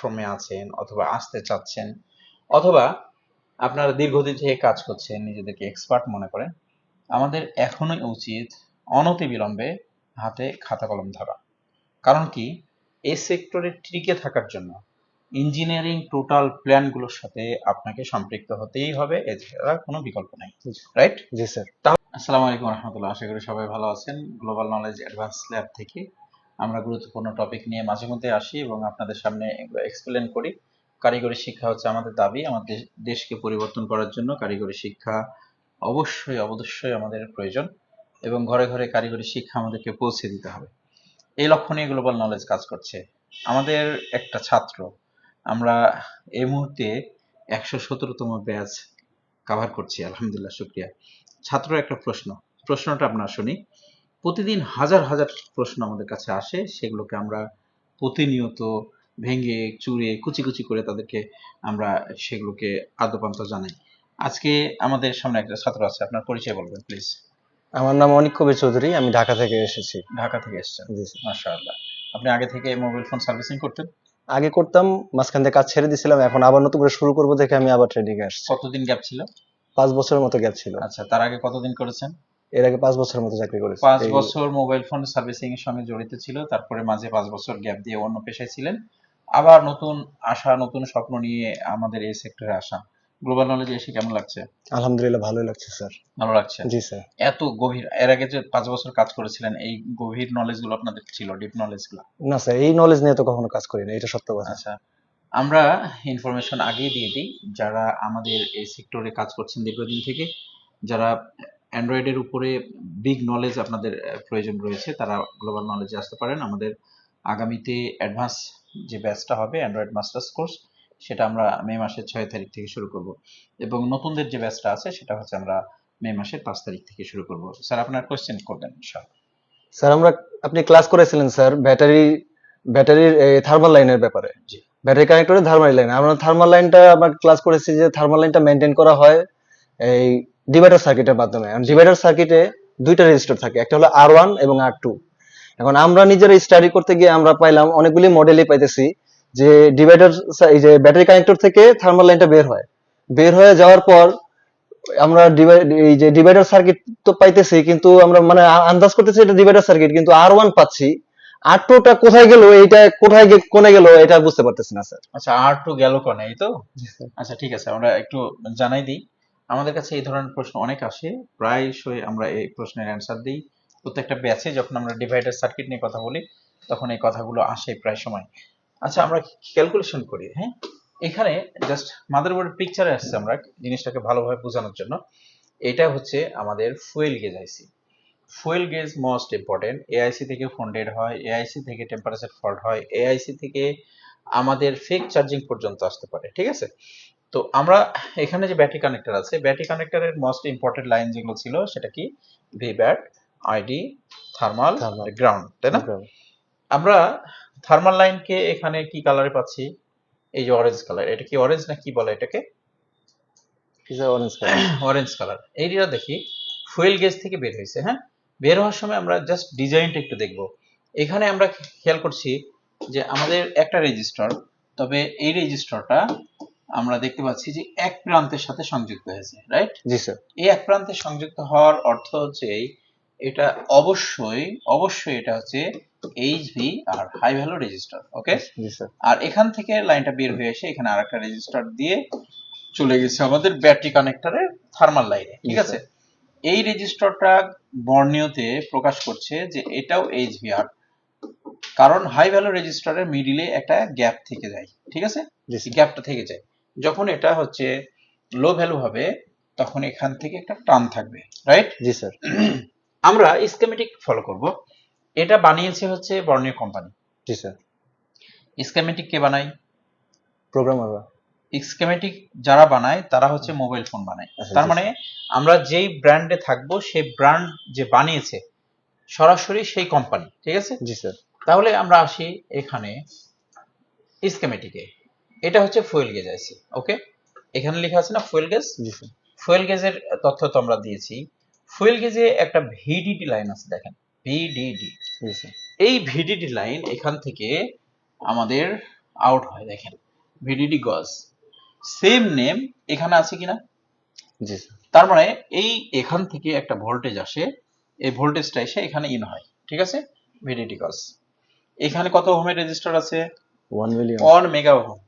প্ল্যাটফর্মে আছেন অথবা আসতে চাচ্ছেন অথবা আপনারা দীর্ঘদিন থেকে কাজ করছেন নিজেদেরকে এক্সপার্ট মনে করেন আমাদের এখনই উচিত অনতিবিলম্বে হাতে খাতা কলম ধরা। কারণ কি? এই সেক্টরে টিকে থাকার জন্য ইঞ্জিনিয়ারিং টোটাল প্ল্যানগুলোর সাথে আপনাকে সম্পৃক্ত হতেই হবে এছাড়া কোনো বিকল্প নেই রাইট জি স্যার আসসালামু আলাইকুম রহমতুল্লাহ আশা করি সবাই ভালো আছেন। গ্লোবাল নলেজ অ্যাডভান্স ল্যাব থেকে আমরা গুরুত্বপূর্ণ টপিক নিয়ে মাঝে মধ্যে আসি এবং আপনাদের সামনে এক্সপ্লেন করি। কারিগরি শিক্ষা হচ্ছে আমাদের দাবি, আমাদের দেশকে পরিবর্তন করার জন্য কারিগরি শিক্ষা অবশ্যই অবশ্যই আমাদের প্রয়োজন এবং ঘরে ঘরে কারিগরি শিক্ষা আমাদেরকে পৌঁছে দিতে হবে। এই লক্ষ্য নিয়ে গ্লোবাল নলেজ কাজ করছে। আমাদের একটা ছাত্র, আমরা এই মুহূর্তে একশো সতেরোতম ব্যাচ কাভার করছি, আলহামদুলিল্লাহ, শুক্রিয়া। ছাত্র একটা প্রশ্ন, প্রশ্নটা আপনার শুনি। প্রতিদিন হাজার হাজার প্রশ্ন আমাদের কাছে আসে সেগুলোকে আমরা প্রতিনিয়ত ভেঙে চুরে কুচি কুচি করে তাদেরকে আমরা সেগুলোকে আদ্যপান্ত জানাই। আজকে আমাদের সামনে একটা ছাত্র আছে আপনার পরিচয় বলবেন প্লিজ আমার নাম অনিক কবির চৌধুরী আমি ঢাকা থেকে এসেছি। ঢাকা থেকে এসেছেন? জি মাশাআল্লাহ। আপনি আগে থেকে মোবাইল ফোন সার্ভিসিং করতেন? আগে করতাম মাঝখান থেকে কাজ ছেড়ে দিয়েছিলাম এখন আবার নতুন করে শুরু করব দেখে আমি আবার ট্রেডিং এ আসছি। কতদিন গ্যাপ ছিল? পাঁচ বছরের মতো গ্যাপ ছিল। আচ্ছা তার আগে কতদিন করেছেন? এর আগে পাঁচ বছরের মতো চাকরি করেছি। পাঁচ বছর মোবাইল ফোন সার্ভিসিং এর সঙ্গে জড়িত ছিল তারপরে মাঝে পাঁচ বছর গ্যাপ দিয়ে অন্য পেশায় ছিলেন। আবার নতুন আশা নতুন স্বপ্ন নিয়ে আমাদের এই সেক্টরে আসা। গ্লোবাল নলেজে এসে কেমন লাগছে? আলহামদুলিল্লাহ ভালোই লাগছে স্যার। ভালো লাগছে? জি স্যার। এত গভীর এর আগে যে পাঁচ বছর কাজ করেছিলেন এই গভীর নলেজগুলো আপনাদের ছিল ডিপ নলেজগুলো? না স্যার এই নলেজ নিয়ে তো কখনো কাজ করি না এটা সত্য কথা। আচ্ছা আমরা ইনফরমেশন আগেই দিয়ে দিই যারা আমাদের এই সেক্টরে কাজ করছেন দীর্ঘদিন থেকে যারা অ্যান্ড্রয়েডের উপরে বিগ নলেজ আপনাদের প্রয়োজন রয়েছে। তারা গ্লোবাল নলেজে আসতে পারেন। আমাদের আগামীতে অ্যাডভান্স যে ব্যাচটা হবে অ্যান্ড্রয়েড মাস্টার্স কোর্স সেটা আমরা মে মাসের ছয় তারিখ থেকে শুরু করব। এবং নতুনদের যে ব্যাচটা আছে সেটা হচ্ছে আমরা মে মাসের পাঁচ তারিখ থেকে শুরু করব। স্যার আপনার কোয়েশ্চেন করবেন ইনশাআল্লাহ স্যার আমরা আপনি ক্লাস করেছিলেন স্যার ব্যাটারি ব্যাটারির থার্মাল লাইনের ব্যাপারে। ব্যাটারি কানেক্টরের থার্মাল লাইন আমরা থার্মাল লাইনটা আমরা ক্লাস করেছি যে থার্মাল লাইনটা মেনটেন করা হয়। এই ডিভাইডার সার্কিটের মাধ্যমে। ডিভাইডার সার্কিটে দুইটা রেজিস্টার থাকে। একটা হলো আর ওয়ান এবং আর টু এখন আমরা নিজেরা স্টাডি করতে গিয়ে আমরা পাইলাম অনেকগুলি মডেলই পাইতেছি যে ডিভাইডার এই যে ব্যাটারি কানেক্টর থেকে থার্মাল লাইনটা বের হয়। বের হয়ে যাওয়ার পর আমরা এই যে ডিভাইডার সার্কিট তো পাইতেছি কিন্তু আমরা মানে আন্দাজ করতেছি এটা ডিভাইডার সার্কিট কিন্তু আর ওয়ান পাচ্ছি। আর টুটা কোথায় গেল? এইটা কোথায় কোনে গেল? এটা বুঝতে পারতেছি না স্যার। আচ্ছা আর টু গেল কোনে? এই তো? আচ্ছা ঠিক আছে আমরা একটু জানাই দিই। আমাদের কাছে এই ধরনের প্রশ্ন অনেক আসে। প্রায়শই আমরা এই প্রশ্নের অ্যান্সার দিই। প্রত্যেকটা ব্যাচে যখন আমরা ডিভাইডার সার্কিট নিয়ে কথা বলি, তখন এই কথাগুলো আসে প্রায় সময়। আচ্ছা আমরা ক্যালকুলেশন করি হ্যাঁ? এখানে জাস্ট মাদারবোর্ড পিকচারে আসছে আমরা জিনিসটাকে ভালোভাবে বোঝানোর জন্য। এটা হচ্ছে আমাদের fuel gauge IC fuel gauge most important AIC থেকে ফোন ডেড হয় এআইসি থেকে টেম্পারেচার ফল্ট হয় এআইসি থেকে আমাদের ফেক চার্জিং পর্যন্ত আসতে পারে, ঠিক আছে? তো আমরা এখানে যে ব্যাটারি কানেক্টর আছে ব্যাটারি কানেক্টরের মোস্ট ইম্পর্টেন্ট লাইন যেগুলো ছিল সেটা কি? V bat ID thermal ground তাই না? আমরা থার্মাল লাইনকে এখানে কি কালারে পাচ্ছি? এই যে অরেঞ্জ কালার এটা কি অরেঞ্জ না কি বলে এটাকে? অরেঞ্জ কালার অরেঞ্জ কালার এইটা দেখি ফুয়েল গেজ থেকে বের হয়েছে হ্যাঁ? বের হওয়ার সময় আমরা জাস্ট ডিজাইনটা একটু দেখব। এখানে আমরা খেয়াল করছি যে আমাদের একটা রেজিস্টার তবে এই রেজিস্টারটা আমরা দেখতে পাচ্ছি যে এক প্রান্তের সাথে সংযুক্ত হয়েছে রাইট জি স্যার এই এক প্রান্তে সংযুক্ত হওয়ার অর্থ হচ্ছে এই, এটা অবশ্যই অবশ্যই এটা হচ্ছে HV R high value resistor okay আর এখান থেকে লাইনটা বের হয়ে এসে এখানে আরেকটা রেজিস্টার দিয়ে চলে গেছে আমাদের ব্যাটারি কানেক্টরের থার্মাল লাইনে ঠিক আছে? এই রেজিস্টারটা বর্ণীয়তে প্রকাশ করছে যে এটাও এইচভিআর কারণ হাই ভ্যালু রেজিস্টারের মিডিলে একটা গ্যাপ থেকে যায় ঠিক আছে? গ্যাপটা থেকে যায়। যখন এটা হচ্ছে লো ভ্যালু হবে তখন এখান থেকে একটা টান থাকবে রাইট জি স্যার আমরা স্কেমেটিক ফলো করব। এটা বানিয়েছে হচ্ছে বর্ণীয় কোম্পানি জি স্যার স্কেমেটিক কে বানায়? প্রোগ্রামার স্কেমেটিক যারা বানায় তারা হচ্ছে মোবাইল ফোন বানায়। আচ্ছা, তার মানে আমরা যেই ব্র্যান্ডে থাকব সেই ব্র্যান্ড যে বানিয়েছে সরাসরি সেই কোম্পানি ঠিক আছে? জি স্যার তাহলে আমরা আসি এখানে স্কেমেটিকে এটা হচ্ছে ফুয়েল গেজ আইসি ওকে? এখানে লেখা আছে না ফুয়েল গেজ? ফুয়েল গেজের তথ্য তো আমরা দিয়েছি। ফুয়েল গেজে একটা ভিডিডি লাইন আছে দেখেন। ভিডিডি। জি স্যার। এই ভিডিডি লাইন এখান থেকে আমাদের আউট হয় দেখেন। ভিডিডি গজ। সেম নেম এখানে আছে কিনা? জি স্যার। তার মানে এই এখান থেকে একটা ভোল্টেজ আসে এই ভোল্টেজটা এসে এখানে ইন হয় ঠিক আছে? ভিডিডি গজ। এখানে কত ওহমের রেজিস্টার আছে? One million. One mega ohm.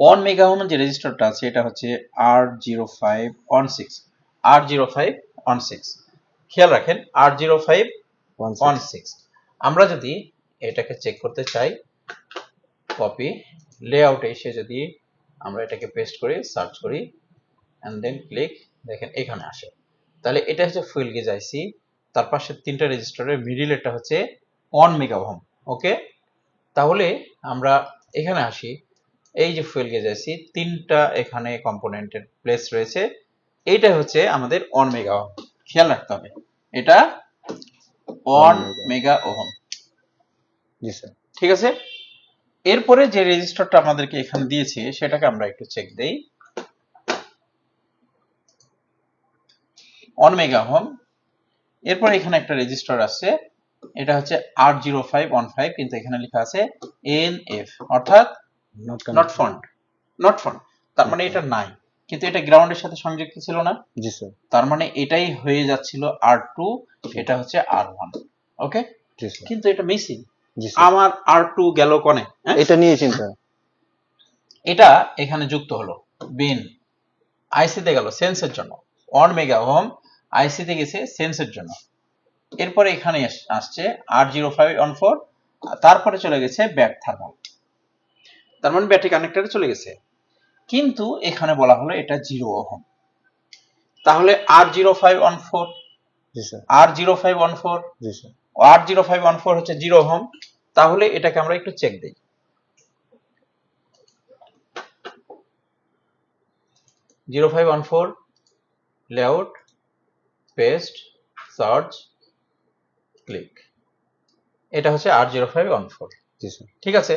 One mega ohm যে রেজিস্টারটা আছে এটা হচ্ছে R zero five one six R zero five one six খেয়াল রাখেন R zero five one six আমরা যদি এটাকে চেক করতে চাই কপি লেআউটে এসে যদি আমরা এটাকে পেস্ট করি সার্চ করি অ্যান্ড দেন ক্লিক দেখেন এখানে আসে। তাহলে এটা হচ্ছে ফুয়েল গেজ আইসি তার পাশে তিনটা রেজিস্টারের মিডিলেরটা হচ্ছে ওয়ান মেগা ওহম ওকে তাহলে আমরা এখানে আসি। এই যে ফুয়েল গেজ আইসি তিনটা এখানে কম্পোনেন্টের প্লেস রয়েছে। এইটা হচ্ছে আমাদের ওয়ান মেগা ওহম খেয়াল রাখতে হবে। এটা ওয়ান মেগা ওহম জি স্যার ঠিক আছে? এরপরে যে রেজিস্টারটা আমাদেরকে এখানে দিয়েছে সেটাকে আমরা একটু চেক দেই। অন মেগা হোম এরপর এখানে একটা রেজিস্টার আছে। এটা হচ্ছে R zero five one five কিন্তু এখানে লেখা আছে এন এফ অর্থাৎ নট ফন্ড নট ফন্ড তার মানে এটা নাই। কিন্তু এটা গ্রাউন্ডের সাথে সংযুক্ত ছিল না? জি স্যার তার মানে এটাই হয়ে যাচ্ছিল আর টু এটা হচ্ছে আর ওয়ান ওকে কিন্তু এটা মিসিং আমার আর টু গেল কনে? হ্যাঁ? এটা নিয়ে চিন্তা এটা এখানে যুক্ত হলো। বিন আইসিতে গেল সেন্সের জন্য। ওয়ান মেগা হোম আইসিতে গেছে সেন্সের জন্য। এরপরে এখানে আসছে R zero five one four তারপরে চলে গেছে ব্যাক থার্মাল তার মানে ব্যাটারি কানেক্টরে চলে গেছে। কিন্তু এখানে বলা হলো এটা জিরো ওহম। তাহলে R zero five one four R zero five one four R zero five one four হচ্ছে জিরো হোম তাহলে এটাকে আমরা একটু চেক দিই। Zero five one four layout paste search click এটা হচ্ছে R zero five one four ঠিক আছে?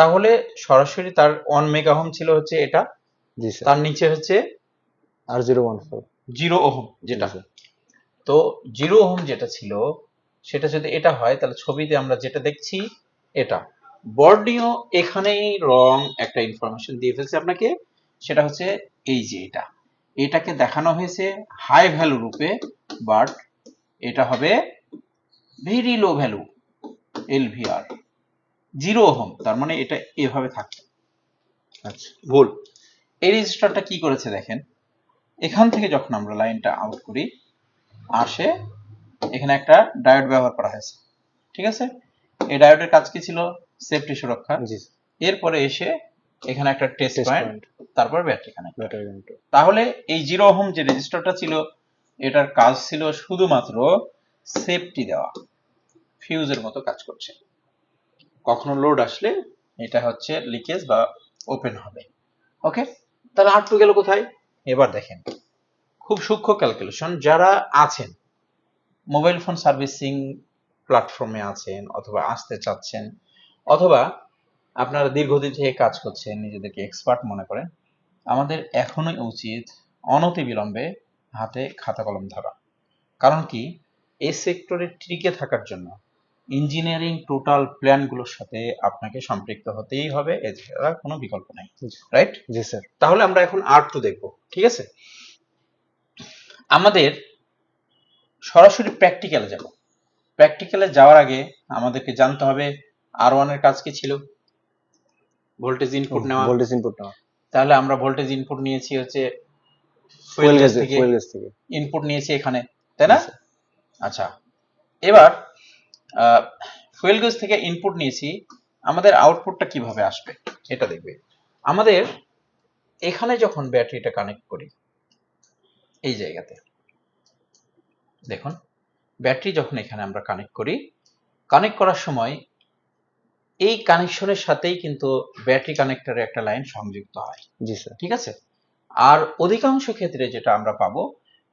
তাহলে সরাসরি তার ওয়ান মেগা হোম ছিল হচ্ছে এটা। জি স্যার। তার নিচে হচ্ছে R zero one four zero ohm যেটা। তো জিরো ওহম যেটা ছিল সেটা যদি এটা হয় তাহলে ছবিতে আমরা যেটা দেখছি এটা। বর্ডিও এখানেই রং একটা ইনফরমেশন দিয়ে ফেলছে আপনাকে সেটা হচ্ছে এই যে এটা। এটাকে দেখানো হয়েছে হাই ভ্যালু রূপে বাট এটা হবে very low value LVR zero ohm তার মানে এটা এভাবে থাকবে। আচ্ছা ভুল। এই রেজিস্টারটা কি করেছে দেখেন? এখান থেকে যখন আমরা লাইনটা আউট করি আসে এখানে একটা ডায়োড ব্যবহার করা হয়েছে। ঠিক আছে? এই ডায়োডের কাজ কি ছিল? সেফটি সুরক্ষা। জি। এরপরে এসে এখানে একটা টেস্ট পয়েন্ট তারপর ব্যাটারি কানেক্ট তাহলে এই জিরো ওহম যে রেজিস্টারটা ছিল এটার কাজ ছিল শুধুমাত্র সেফটি দেওয়া। ফিউজের মতো কাজ করছে। কখনো লোড আসলে এটা হচ্ছে লিকেজ বা ওপেন হবে। ওকে তাহলে আর টু গেল কোথায়? এবার দেখেন। খুব সূক্ষ্ম ক্যালকুলেশন যারা আছেন মোবাইল ফোন সার্ভিসিং প্ল্যাটফর্মে আছেন অথবা আসতে চাচ্ছেন, অথবা আপনারা দীর্ঘদিন থেকে কাজ করছেন, নিজেদেরকে এক্সপার্ট মনে করেন, আমাদের এখনই উচিত অনতি বিলম্বে হাতে খাতা কলম ধরা। কারণ কি? এই সেক্টরে টিকে থাকার জন্য ইঞ্জিনিয়ারিং টোটাল প্ল্যানগুলোর সাথে আপনাকে সম্পৃক্ত হতেই হবে এছাড়া কোনো বিকল্প নেই রাইট জি। স্যার তাহলে আমরা এখন আর টু দেখব ঠিক আছে? আমাদের সরাসরি প্র্যাকটিক্যালে যাব। প্র্যাকটিক্যালে যাওয়ার আগে আমাদেরকে জানতে হবে আর ওয়ানের কাজ কি ছিল? ভোল্টেজ ইনপুট নেওয়া। ভোল্টেজ ইনপুট নেওয়া। তাহলে আমরা ভোল্টেজ ইনপুট নিয়েছি হচ্ছে ফুয়েল গ্যাস থেকে ইনপুট নিয়েছি এখানে তাই না? আচ্ছা এবার ফুয়েল গেজ থেকে ইনপুট নিয়েছি আমাদের আউটপুটটা কীভাবে আসবে এটা দেখবে। আমাদের এখানে যখন ব্যাটারিটা কানেক্ট করি এই জায়গাতে দেখুন ব্যাটারি যখন এখানে আমরা কানেক্ট করি কানেক্ট করার সময় এই কানেকশনের সাথেই কিন্তু ব্যাটারি কানেক্টরের একটা লাইন সংযুক্ত হয়। জি স্যার। ঠিক আছে? আর অধিকাংশ ক্ষেত্রে যেটা আমরা পাবো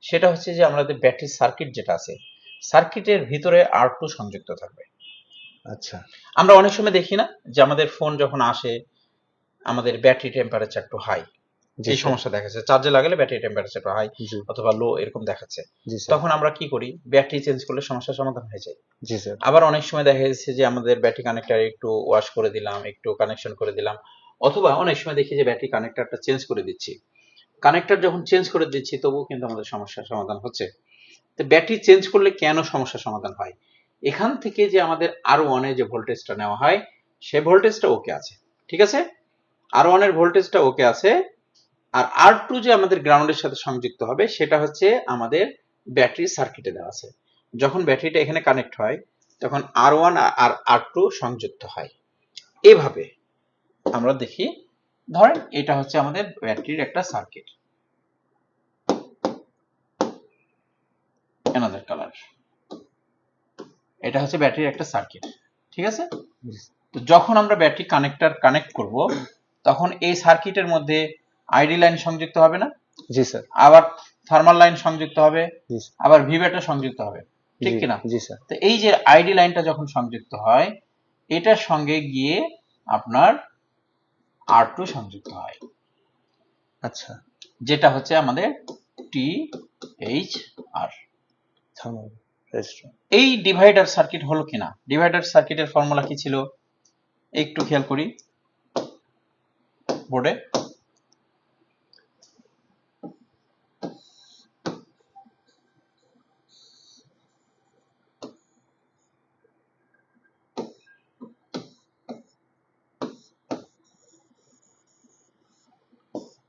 সেটা হচ্ছে যে আমাদের ব্যাটারি সার্কিট যেটা আছে সার্কিটের ভিতরে আর টু সংযুক্ত থাকবে। আচ্ছা। আমরা অনেক সময় দেখি না যে আমাদের ফোন যখন আসে আমাদের ব্যাটারি টেম্পারেচার একটু হাই স্যার। সমস্যা দেখাচ্ছে। চার্জে লাগালে ব্যাটারি টেম্পারেচার একটু হাই অথবা লো এরকম দেখাচ্ছে। তখন আমরা কি করি? ব্যাটারি চেঞ্জ করলে সমস্যার সমাধান হয়ে যায়। জি স্যার আবার অনেক সময় দেখা যাচ্ছে যে আমাদের ব্যাটারি কানেক্টর একটু ওয়াশ করে দিলাম একটু কানেকশন করে দিলাম অথবা অনেক সময় দেখি যে ব্যাটারি কানেক্টরটা চেঞ্জ করে দিচ্ছি। কানেক্টর যখন চেঞ্জ করে দিচ্ছি তবুও কিন্তু আমাদের সমস্যার সমাধান হচ্ছে। তো ব্যাটারি চেঞ্জ করলে কেন সমস্যার সমাধান হয়? এখান থেকে যে আমাদের আর ওয়ানে যে ভোল্টেজটা নেওয়া হয়, সে ভোল্টেজটা ওকে আছে, ঠিক আছে? আর ওয়ানের ভোল্টেজটা ওকে আছে, আর আর টু যে আমাদের গ্রাউন্ডের সাথে সংযুক্ত হবে, সেটা হচ্ছে আমাদের ব্যাটারি সার্কিটে দেওয়া আছে। যখন ব্যাটারিটা এখানে কানেক্ট হয়, তখন আর ওয়ান আর আর টু সংযুক্ত হয়। এভাবে আমরা দেখি, ধরেন এটা হচ্ছে আমাদের ব্যাটারির একটা সার্কিট অ্যানাদার কালার এটা হচ্ছে ব্যাটারির একটা সার্কিট ঠিক আছে? তো যখন আমরা ব্যাটারি কানেক্টর কানেক্ট করব তখন এই সার্কিটের মধ্যে আইডি লাইন সংযুক্ত হবে না? জি স্যার। আবার থার্মাল লাইন সংযুক্ত হবে? আবার ভিভেটা সংযুক্ত হবে ঠিক জি- কিনা? জি স্যার। তো এই যে আইডি লাইনটা যখন সংযুক্ত হয় এটার সঙ্গে গিয়ে আপনার আর টু সংযুক্ত হয়। আচ্ছা। যেটা হচ্ছে আমাদের টি এইচ আর এই ডিভাইডার সার্কিট হলো কিনা ডিভাইডার সার্কিটের ফর্মুলা কি ছিল? একটু খেয়াল করি। বোর্ডে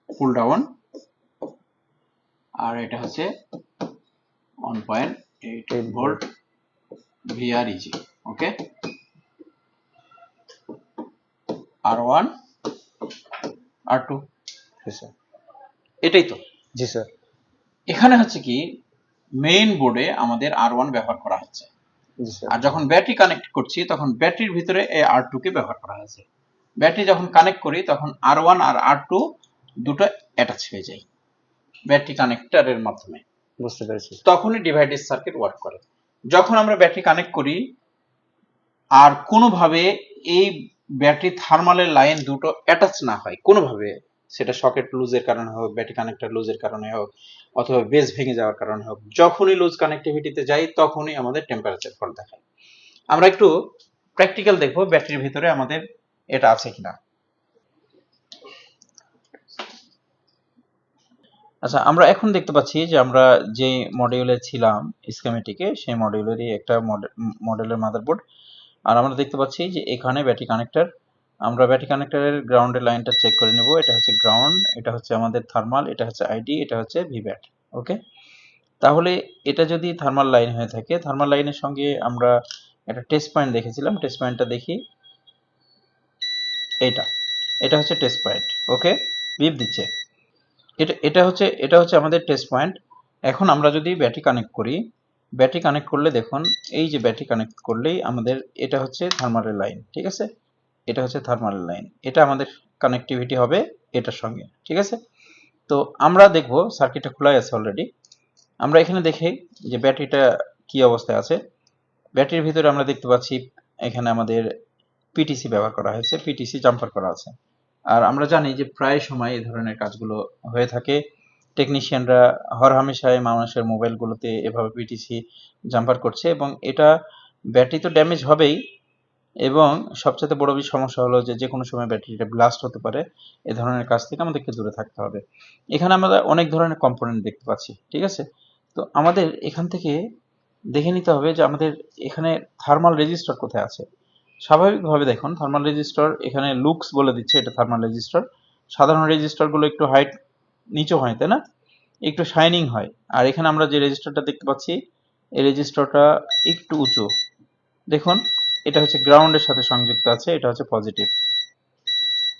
পুল ডাউন আর এটা হচ্ছে one point eight Eight volt VREG okay R one R two জি স্যার এটাই তো। জি স্যার এখানে হচ্ছে কি মেইন বোর্ডে আমাদের আর ওয়ান ব্যবহার করা হচ্ছে। স্যার আর যখন ব্যাটারি কানেক্ট করছি তখন ব্যাটারির ভিতরে এই আর টু কে ব্যবহার করা হয়েছে। ব্যাটারি যখন কানেক্ট করি তখন আর ওয়ান আর আর টু দুটো অ্যাটাচ হয়ে যায়। ব্যাটারি কানেক্টরের মাধ্যমে। বুঝতে পেরেছি। তখনই ডিভাইডেড সার্কিট ওয়ার্ক করে। যখন আমরা ব্যাটারি কানেক্ট করি, আর কোনোভাবে এই ব্যাটারি থার্মালের লাইন দুটো অ্যাটাচ না হয়, কোনোভাবে, সেটা সকেট লুজের কারণে হোক ব্যাটারি কানেক্টর লুজের কারণে হোক, অথবা বেস ভেঙে যাওয়ার কারণে হোক, যখনই লুজ কানেক্টিভিটিতে যাই, তখনই আমাদের টেম্পারেচার ফল দেখায়। আমরা একটু প্র্যাকটিক্যাল দেখব ব্যাটারির ভিতরে আমাদের এটা আছে কিনা। আচ্ছা আমরা এখন দেখতে পাচ্ছি যে আমরা যে মডিউলে ছিলাম স্কেমেটিকে সেই মডিউলেরই একটা মডেলের মাদারবোর্ড আর আমরা দেখতে পাচ্ছি যে এখানে ব্যাটারি কানেক্টর আমরা ব্যাটারি কানেক্টরের গ্রাউন্ডের লাইনটা চেক করে নেব। এটা হচ্ছে গ্রাউন্ড এটা হচ্ছে আমাদের থার্মাল এটা হচ্ছে আইডি এটা হচ্ছে ভিব্যাট ওকে তাহলে এটা যদি থার্মাল লাইন হয়ে থাকে থার্মাল লাইনের সঙ্গে আমরা একটা টেস্ট পয়েন্ট দেখেছিলাম। টেস্ট পয়েন্টটা দেখি। এটা এটা হচ্ছে টেস্ট পয়েন্ট ওকে বিপ দিচ্ছে। এটা এটা হচ্ছে এটা হচ্ছে আমাদের টেস্ট পয়েন্ট এখন আমরা যদি ব্যাটারি কানেক্ট করি ব্যাটারি কানেক্ট করলে দেখুন, এই যে ব্যাটারি কানেক্ট করলেই আমাদের এটা হচ্ছে থার্মালের লাইন ঠিক আছে? এটা হচ্ছে থার্মালের লাইন এটা আমাদের কানেক্টিভিটি হবে এটার সঙ্গে, ঠিক আছে? তো আমরা দেখব সার্কিটটা খোলাই আছে অলরেডি আমরা এখানে দেখি যে ব্যাটারিটা কি অবস্থায় আছে। ব্যাটারির ভিতরে আমরা দেখতে পাচ্ছি, এখানে আমাদের পিটিসি ব্যবহার করা হয়েছে পিটিসি জাম্পার করা আছে। আর আমরা জানি যে প্রায় সময় এই ধরনের কাজগুলো হয়ে থাকে। টেকনিশিয়ানরা হরহামেশায় মানুষের মোবাইলগুলোতে এভাবে পিটিসি জাম্পার করছে এবং এটা ব্যাটারি তো ড্যামেজ হবেই এবং সবচেয়ে বড় সমস্যা হলো যে যে কোনো সময় ব্যাটারিটা ব্লাস্ট হতে পারে, এ ধরনের কাজ থেকে আমাদেরকে দূরে থাকতে হবে। এখানে আমরা অনেক ধরনের কম্পোনেন্ট দেখতে পাচ্ছি, ঠিক আছে? তো আমাদের এখান থেকে দেখে নিতে হবে যে আমাদের এখানে থার্মাল রেজিস্টার কোথায় আছে। স্বাভাবিকভাবে দেখুন থার্মাল রেজিস্টার এখানে লুকস বলে দিচ্ছে এটা থার্মাল রেজিস্টার সাধারণ রেজিস্টারগুলো একটু হাইট নিচু হয় তাই না? একটু শাইনিং হয়। আর এখানে আমরা যে রেজিস্টারটা দেখতে পাচ্ছি এই রেজিস্টারটা একটু উঁচু। দেখুন এটা হচ্ছে গ্রাউন্ডের সাথে সংযুক্ত আছে এটা হচ্ছে পজিটিভ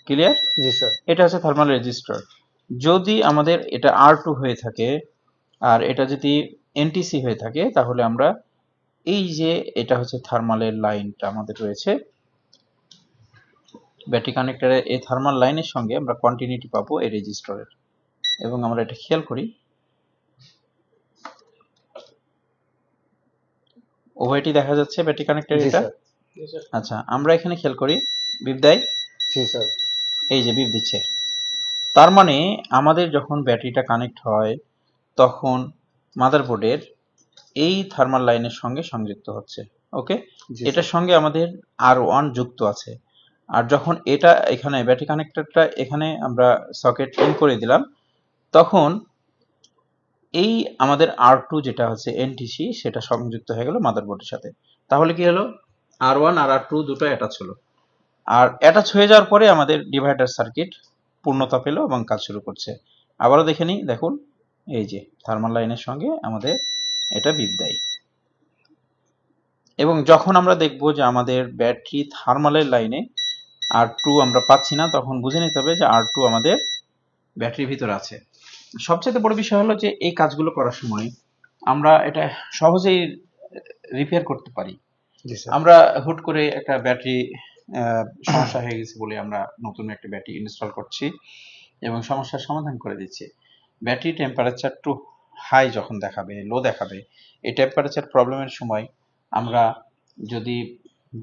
ক্লিয়ার জি স্যার এটা হচ্ছে থার্মাল রেজিস্টার যদি আমাদের এটা আর টু হয়ে থাকে আর এটা যদি এনটিসি হয়ে থাকে তাহলে আমরা এই যে এটা হচ্ছে থার্মালের লাইনটা আমাদের রয়েছে। ব্যাটারি কানেক্টরের এই থার্মাল লাইনের সঙ্গে আমরা কন্টিনিউটি পাবো এই রেজিস্টরের এবং আমরা এটা খেয়াল করি। উভয়টি দেখা যাচ্ছে ব্যাটারি কানেক্টর এটা? আচ্ছা আমরা এখানে খেয়াল করি। বিপ দেয়? জি স্যার। এই যে বিপ দিচ্ছে। তার মানে আমাদের যখন ব্যাটারিটা কানেক্ট হয় তখন মাদারবোর্ডের এই থার্মাল লাইনের সঙ্গে সংযুক্ত হচ্ছে ওকে এটার সঙ্গে আমাদের আর ওয়ান যুক্ত আছে। আর যখন এটা এখানে ব্যাটারি কানেক্টরটা এখানে আমরা সকেট ইন করে দিলাম তখন এই আমাদের আর টু যেটা হচ্ছে এনটিসি সেটা সংযুক্ত হয়ে গেল মাদারবোর্ডের সাথে। তাহলে কি হলো? আর ওয়ান আর আর টু দুটো অ্যাটাচ হলো। আর অ্যাটাচ হয়ে যাওয়ার পরে আমাদের ডিভাইডার সার্কিট পূর্ণতা পেল এবং কাজ শুরু করছে। আবারও দেখে নিই দেখুন এই যে থার্মাল লাইনের সঙ্গে আমাদের এটা বিপ দেয় এবং যখন আমরা দেখব যে আমাদের ব্যাটারি থার্মালের লাইনে আর টু আমরা পাচ্ছি না তখন বুঝে নিতে হবে যে আর টু আমাদের ব্যাটারির ভিতরে আছে। সবচেয়ে বড় বিষয় হলো যে এই কাজগুলো করার সময় আমরা এটা সহজেই রিপেয়ার করতে পারি। আমরা হুট করে একটা ব্যাটারি সমস্যা হয়ে গেছে বলে আমরা নতুন একটা ব্যাটারি ইনস্টল করছি এবং সমস্যার সমাধান করে দিচ্ছি। ব্যাটারি টেম্পারেচার টু হাই যখন দেখাবে লো দেখাবে, এই টেম্পারেচার প্রবলেমের সময় আমরা যদি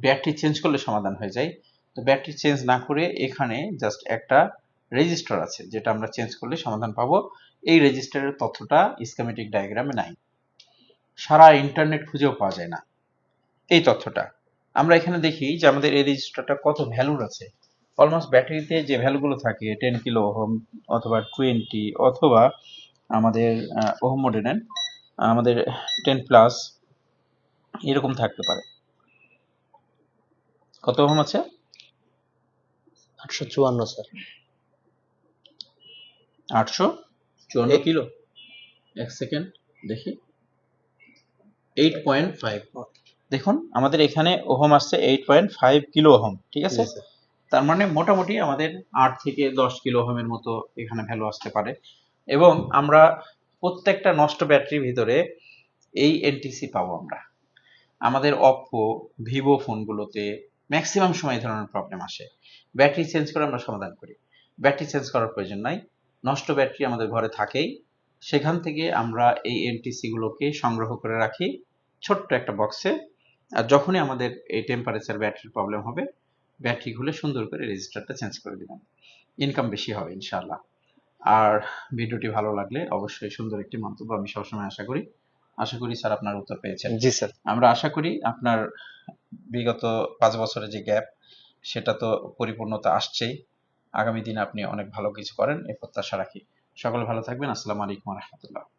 ব্যাটারি চেঞ্জ করলে সমাধান হয়ে যায়। তো ব্যাটারি চেঞ্জ না করে এখানে জাস্ট একটা রেজিস্টার আছে, যেটা আমরা চেঞ্জ করলে সমাধান পাবো। এই রেজিস্টারের তথ্যটা স্কিমেটিক ডায়াগ্রামে নাই। সারা ইন্টারনেট খুঁজেও পাওয়া যায় না। এই তথ্যটা। আমরা এখানে দেখি যে আমাদের এই রেজিস্টারটা কত ভ্যালুর আছে। অলমোস্ট ব্যাটারিতে যে ভ্যালুগুলো থাকে টেন কিলো ওহম অথবা টোয়েন্টি অথবা আমাদের ওহম মডেলের আমাদের টেন প্লাস এরকম থাকতে পারে। কত ওহম আছে? আটশো চুয়ান্ন স্যার। আটশো চুয়ান্ন কিলো? এক সেকেন্ড দেখি। এইট পয়েন্ট ফাইভ দেখুন আমাদের এখানে ওহম আসছে eight point five kilo ohm ঠিক আছে? তার মানে মোটামুটি আমাদের আট থেকে দশ কিলো ওহমের মতো এখানে ভ্যালু আসতে পারে। এবং আমরা প্রত্যেকটা নষ্ট ব্যাটারির ভিতরে এই এনটিসি পাবো আমরা। আমাদের অপ্পো ভিভো ফোনগুলোতে ম্যাক্সিমাম সময় এই ধরনের প্রবলেম আসে। ব্যাটারি চেঞ্জ করে আমরা সমাধান করি। ব্যাটারি চেঞ্জ করার প্রয়োজন নাই। নষ্ট ব্যাটারি আমাদের ঘরে থাকেই। সেখান থেকে আমরা এই এনটিসি গুলোকে সংগ্রহ করে রাখি। ছোট্ট একটা বক্সে আর যখনই আমাদের এই টেম্পারেচার ব্যাটারির প্রবলেম হবে, ব্যাটারি খুলে সুন্দর করে রেজিস্টারটা চেঞ্জ করে দিলাম ইনকাম বেশি হবে, ইনশাআল্লাহ। আর ভিডিওটি ভালো লাগলে অবশ্যই সুন্দর একটি মন্তব্য আমি সবসময় আশা করি। আশা করি স্যার আপনার উত্তর পেয়েছেন। জি স্যার। আমরা আশা করি আপনার বিগত পাঁচ বছরের যে গ্যাপ সেটা তো পরিপূর্ণতা আসছেই। আগামী দিনে আপনি অনেক ভালো কিছু করেন এ প্রত্যাশা রাখি। সকলে ভালো থাকবেন। আসসালামু আলাইকুম রহমতুল্লাহ।